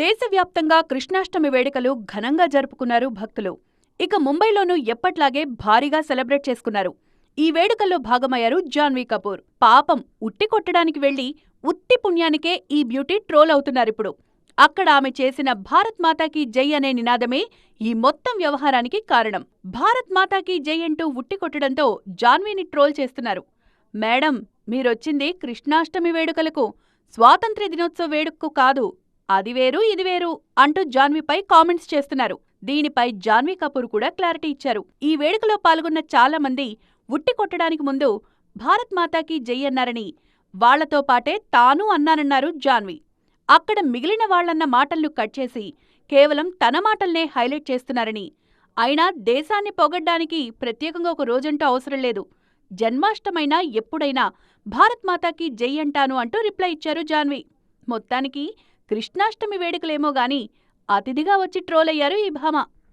దేశవ్యాప్తంగా కృష్ణాష్టమి వేడుకలు ఘనంగా జరుపుకున్నారు భక్తులు. ఇక ముంబైలోనూ ఎప్పట్లాగే భారీగా సెలబ్రేట్ చేసుకున్నారు. ఈ వేడుకల్లో భాగమయ్యారు జాన్వీ కపూర్. పాపం ఉట్టి కొట్టడానికి వెళ్ళి ఉత్తి పుణ్యానికే ఈ బ్యూటీ ట్రోల్ అవుతున్నారిప్పుడు అక్కడ ఆమె చేసిన భారత్ మాతాకి జై అనే నినాదమే ఈ మొత్తం వ్యవహారానికి కారణం. భారత్ మాతాకి జై అంటూ ఉట్టి కొట్టడంతో జాన్వీని ట్రోల్ చేస్తున్నారు. మేడం మీరొచ్చింది కృష్ణాష్టమి వేడుకలకు. స్వాతంత్ర్య దినోత్సవ వేడుకకు కాదు అది వేరు ఇది వేరు అంటూ జాన్వీపై కామెంట్స్ చేస్తున్నారు. దీనిపై జాన్వీ కపూర్ కూడా క్లారిటీ ఇచ్చారు. ఈ వేడుకలో పాల్గొన్న చాలా మంది ఉట్టి కొట్టడానికి ముందు భారత్ మాతాకి జై అన్నారని వాళ్ళతో పాటే తాను అన్నానన్నారు జాన్వీ. అక్కడ మిగిలిన వాళ్ళన్న మాటలను కట్ చేసి కేవలం తన మాటల్నే హైలైట్ చేస్తున్నారని. అయినా దేశాన్ని పొగడ్డానికి ప్రత్యేకంగా ఒక రోజంటూ అవసరం లేదు. జన్మాష్టమైనా ఎప్పుడైనా భారత్ మాతాకి జై అంటాను అంటూ రిప్లై ఇచ్చారు జాన్వీ. మొత్తానికి కృష్ణాష్టమి వేడుకలేమో గాని అతిథిగా వచ్చి ట్రోల్ అయ్యారు ఈ భామ.